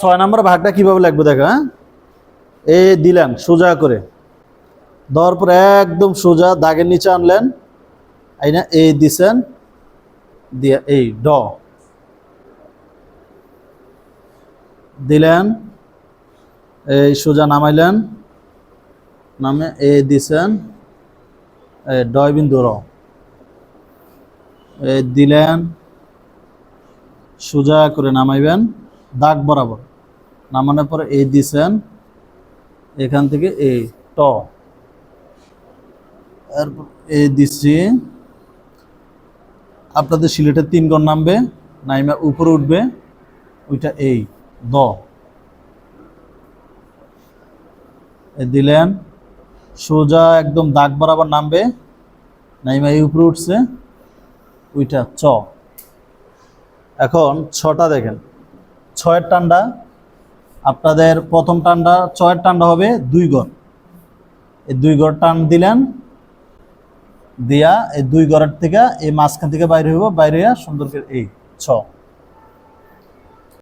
ছয় নম্বর ভাগটা কীভাবে লাগবে দেখো হ্যাঁ? এ দিলেন সোজা করে। দেওয়ার পর একদম সোজা দাগের নিচে আনলেন। এই না, এ দিছেন, দিয়ে, এই ড। দিলেন, এই সোজা নামাইলেন, নামে এ দিছেন ডয় বিন্দু র। দিলেন, সোজা করে নামাইবেন। দাগ বরাবর। নামানোর পরে এই দিছেন, এখান থেকে এই ট। এরপর এই দিচ্ছি আপনাদের সিলেটের তিন গণ নামবে, নাইমা উপরে উঠবে, ওইটা এই দ। এ দিলেন, সোজা একদম দাগ বরাবর নামবে, নাইমা এই উপরে উঠছে, ওইটা চ। এখন ছটা দেখেন। ছয়ের টান্ডা, আপনাদের প্রথম টান্ডা, ছয়ের টান্ডা হবে দুই গড়। এই দুই গড় টান দিলেন, দিয়া এই দুই গড়ের থেকে এই মাঝখান থেকে বাইরে হইব, বাইরে সুন্দর করে এই ছ।